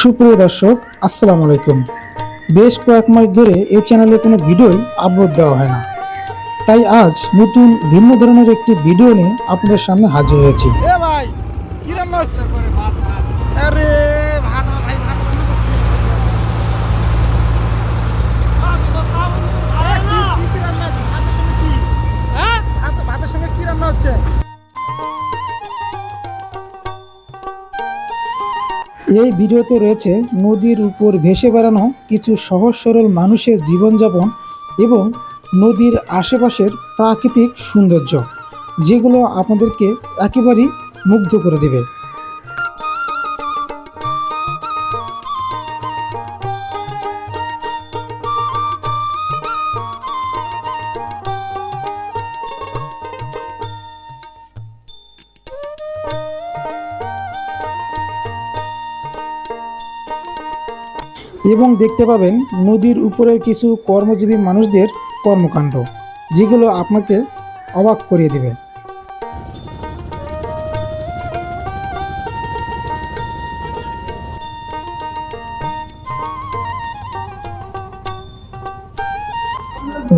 সুপ্রিয় দর্শক, আসসালামু আলাইকুম। বেশ কয়েক মাস ধরে এই চ্যানেলে কোনো ভিডিওই আপলোড দেওয়া হয় না। তাই আজ নতুন ভিন্ন ধরনের একটি ভিডিও নিয়ে আপনাদের সামনে হাজির হয়েছি। ভাই আরে এই ভিডিওতে রয়েছে নদীর উপর ভেসে বেড়ানো কিছু সহজ সরল মানুষের জীবনযাপন এবং নদীর আশেপাশের প্রাকৃতিক সৌন্দর্য, যেগুলো আপনাদেরকে একেবারেই মুগ্ধ করে দেবে। এবং দেখতে পাবেন নদীর উপরের কিছু কর্মজীবী মানুষদের কর্মকাণ্ড, যেগুলো আপনাকে অবাক করিয়ে দেবে।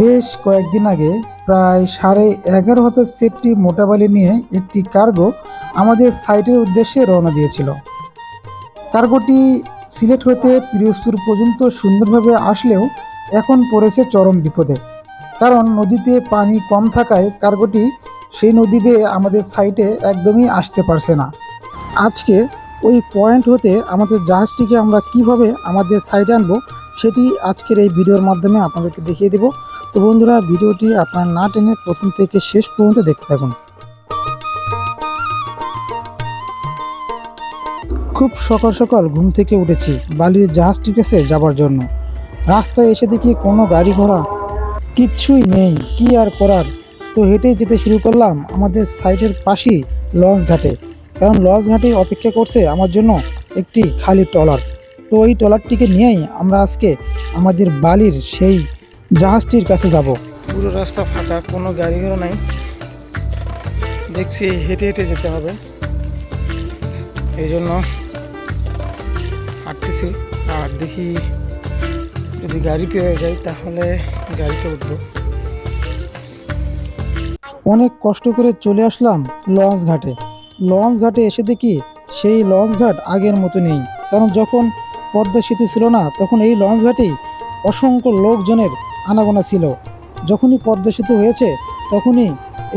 বেশ কয়েকদিন আগে, প্রায় সাড়ে এগারো হাজার সেফটি মোটাবালি নিয়ে একটি কার্গো আমাদের সাইটের উদ্দেশ্যে রওনা দিয়েছিল। কার্গোটি সিলেট হতে পিরোজপুর পর্যন্ত সুন্দরভাবে আসলেও এখন পড়েছে চরম বিপদে। কারণ নদীতে পানি কম থাকায় কার্গোটি সেই নদী বেয়ে আমাদের সাইটে একদমই আসতে পারছে না। আজকে ওই পয়েন্ট হতে আমাদের জাহাজটিকে আমরা কীভাবে আমাদের সাইডে আনব, সেটি আজকের এই ভিডিওর মাধ্যমে আপনাদেরকে দেখিয়ে দেব। তো বন্ধুরা, ভিডিওটি আপনারা না টেনে প্রথম থেকে শেষ পর্যন্ত দেখতে থাকুন। খুব সকাল সকাল ঘুম থেকে উঠেছি। বালির জাহাজটির কাছে যাবার জন্য। রাস্তায় এসে দেখি কোনো গাড়ি ঘোড়া কিচ্ছুই নেই। কি আর করার? তো হেঁটেই যেতে শুরু করলাম আমাদের সাইডের পাশেই লঞ্চ ঘাটে। কারণ লঞ্চ ঘাটে অপেক্ষা করছে আমার জন্য একটি খালি ট্রলার। তো এই ট্রলারটিকে নিয়েই আমরা আজকে আমাদের বালির সেই জাহাজটির কাছে যাব। পুরো রাস্তা ফাঁকা, কোনো গাড়ি ঘোড়া নাই। দেখছি হেঁটে হেঁটে যেতে হবে। এই জন্য হাঁটতেছি আর দেখি যদি গাড়ি পেয়ে যাই তাহলে গাড়িতে উঠবো। অনেক কষ্ট করে চলে আসলাম লঞ্চ ঘাটে। লঞ্চ ঘাটে এসে দেখি সেই লঞ্চ ঘাট আগের মতো নেই। কারণ যখন পদ্মা সেতু ছিল না, তখন এই লঞ্চ ঘাটেই অসংখ্য লোকজনের আনাগোনা ছিল। যখনই পদ্মা সেতু হয়েছে, তখনই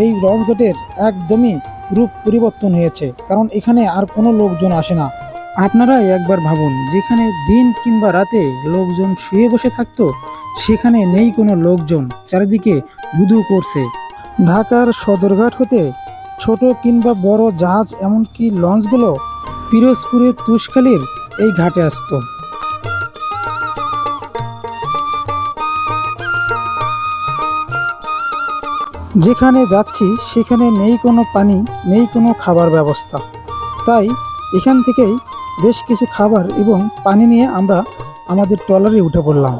এই লঞ্চ ঘাটের একদমই রূপ পরিবর্তন হয়েছে। কারণ এখানে আর কোনো লোকজন আসে না। আপনারাই একবার ভাবুন, যেখানে দিন কিংবা রাতে লোকজন শুয়ে বসে থাকতো, সেখানে নেই কোনো লোকজন, চারিদিকে ধুধু করছে। ঢাকার সদরঘাট হতে ছোট কিংবা বড় জাহাজ এমনকি লঞ্চগুলো পিরোজপুরের তুষখালীর এই ঘাটে আসতো। যেখানে যাচ্ছি, সেখানে নেই কোনো পানি, নেই কোনো খাবার ব্যবস্থা। তাই এখান থেকেই বেশ কিছু খাবার এবং পানি নিয়ে আমরা আমাদের ট্রলারে উঠে পড়লাম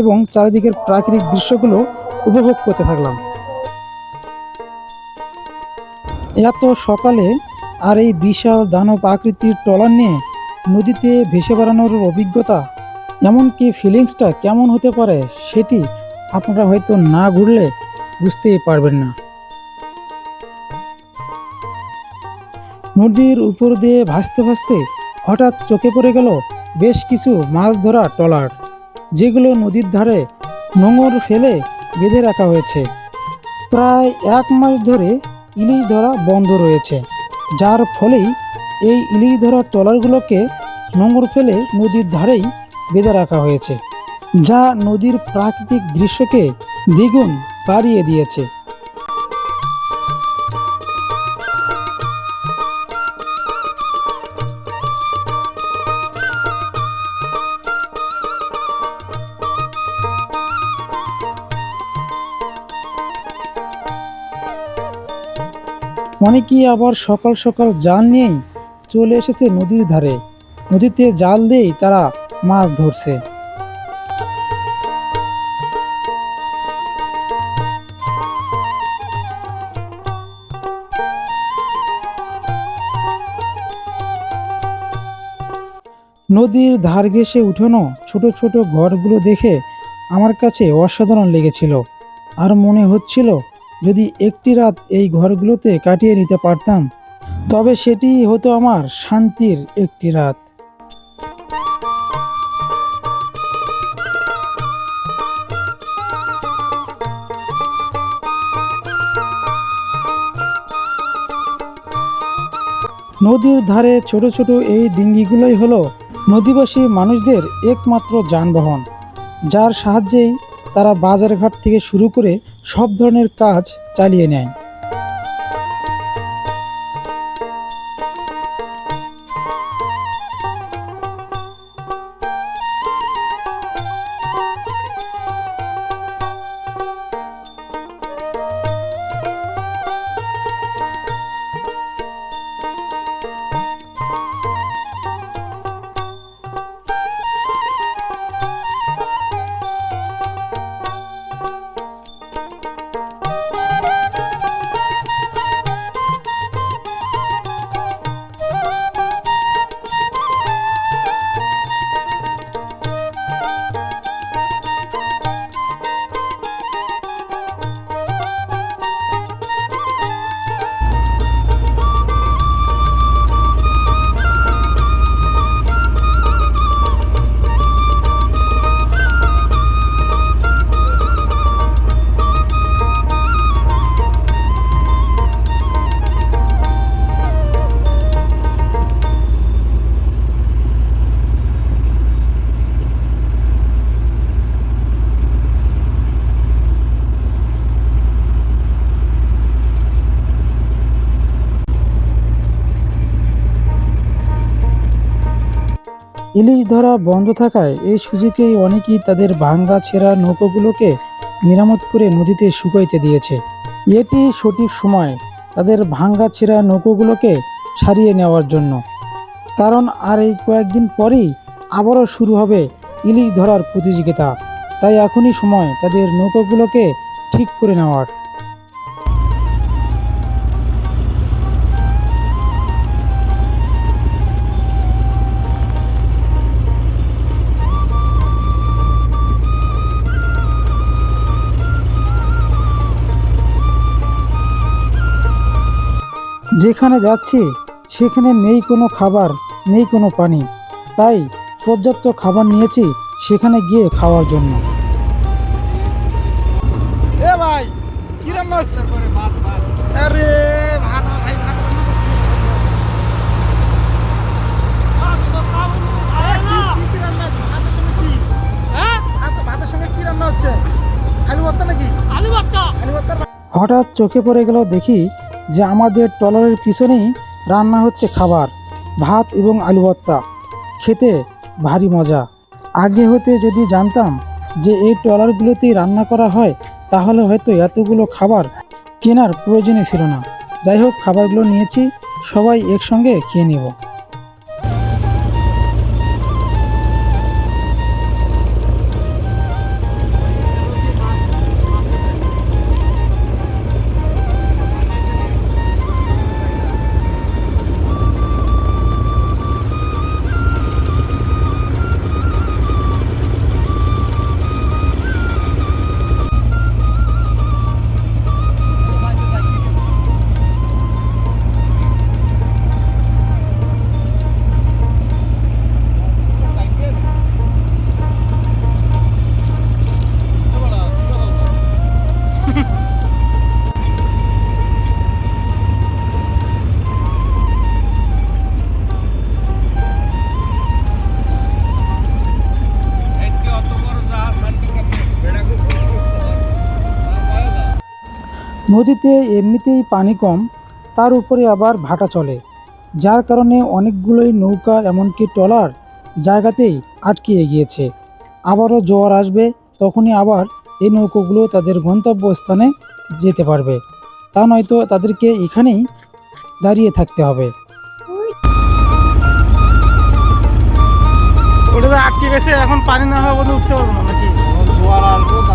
এবং চারিদিকের প্রাকৃতিক দৃশ্যগুলো উপভোগ করতে থাকলাম। এত সকালে আর এই বিশাল দানব আকৃতির ট্রলার নিয়ে নদীতে ভেসে বেড়ানোর অভিজ্ঞতা, এমনকি ফিলিংসটা কেমন হতে পারে সেটি আপনারা হয়তো না ঘুরলে বুঝতেই পারবেন না। নদীর উপর দিয়ে ভাসতে ভাসতে হঠাৎ চোখে পড়ে গেল বেশ কিছু মাছ ধরা ট্রলার, যেগুলো নদীর ধারে নোঙর ফেলে বেঁধে রাখা হয়েছে। প্রায় এক মাস ধরে ইলিশ ধরা বন্ধ রয়েছে, যার ফলেই এই ইলিশ ধরা ট্রলারগুলোকে নোঙর ফেলে নদীর ধারেই বেঁধে রাখা হয়েছে, যা নদীর প্রাকৃতিক দৃশ্যকে দ্বিগুণ বাড়িয়ে দিয়েছে। অনেকেই আবার সকাল সকাল জাল নিয়েই চলে এসেছে নদীর ধারে। নদীতে জাল দিয়েই তারা মাছ ধরছে। নদীর ধার ঘেঁষে উঠানো ছোট ছোট ঘরগুলো দেখে আমার কাছে অসাধারণ লেগেছিল। আর মনে হচ্ছিল যদি একটি রাত এই ঘরগুলোতে কাটিয়ে নিতে পারতাম, তবে সেটি হতো আমার শান্তির একটি রাত। নদীর ধারে ছোট ছোট এই ডিঙ্গিগুলোই হলো নদীবাসী মানুষদের একমাত্র যানবাহন, যার সাহায্যেই তারা বাজারঘাট থেকে শুরু করে সব ধরনের কাজ চালিয়ে নেয় ইলিশ ধরা বন্ধ থাকায় এই সুযোগেই অনেকেই তাদের ভাঙ্গা ছেঁড়া নৌকোগুলোকে মেরামত করে নদীতে শুকাইতে দিয়েছে। এটি সঠিক সময় তাদের ভাঙ্গা ছেঁড়া নৌকোগুলোকে ছাড়িয়ে নেওয়ার জন্য। কারণ আর এই কয়েকদিন পরেই আবারও শুরু হবে ইলিশ ধরার প্রতিযোগিতা। তাই এখনই সময় তাদের নৌকোগুলোকে ঠিক করে নেওয়ার। যেখানে যাচ্ছি সেখানে নেই কোনো খাবার নেই কোনো পানি। তাই পর্যাপ্ত খাবার নিয়েছি সেখানে গিয়ে খাওয়ার জন্য। এ ভাই কি করে ভাত ভাত। আরে ভাত ভাই ভাত কি রান্না হচ্ছে? ভাতের সঙ্গে কি? ভাত- ভাতের সঙ্গে কি রান্না হচ্ছে? আলু ভর্তা নাকি? আলু ভর্তা। হঠাৎ চোখে পড়ে গেল দেখি যে আমাদের ট্রলারের পিছনেই রান্না হচ্ছে খাবার, ভাত এবং আলু ভর্তা। খেতে ভারী মজা। আগে হতে যদি জানতাম যে এই ট্রলারগুলোতেই রান্না করা হয়, তাহলে হয়তো এতগুলো খাবার কেনার প্রয়োজনই ছিল না। যাই হোক, খাবারগুলো নিয়েছি, সবাই একসঙ্গে খেয়ে নেব। নদীতে এমনিতেই পানি কম তার উপরে আবার ভাটা চলে। যার কারণে অনেকগুলোই নৌকা এমনকি ট্রলার জায়গাতেই আটকিয়ে গিয়েছে। আবারও জোয়ার আসবে তখনই আবার এই নৌকোগুলো তাদের গন্তব্যস্থানে যেতে পারবে। তা নয়তো তাদেরকে এখানেই দাঁড়িয়ে থাকতে হবে। ওটা তো আটকে গেছে এখন পানি না হওয়া বোধহয় উঠতে পারব না নাকি? জোয়ার আসব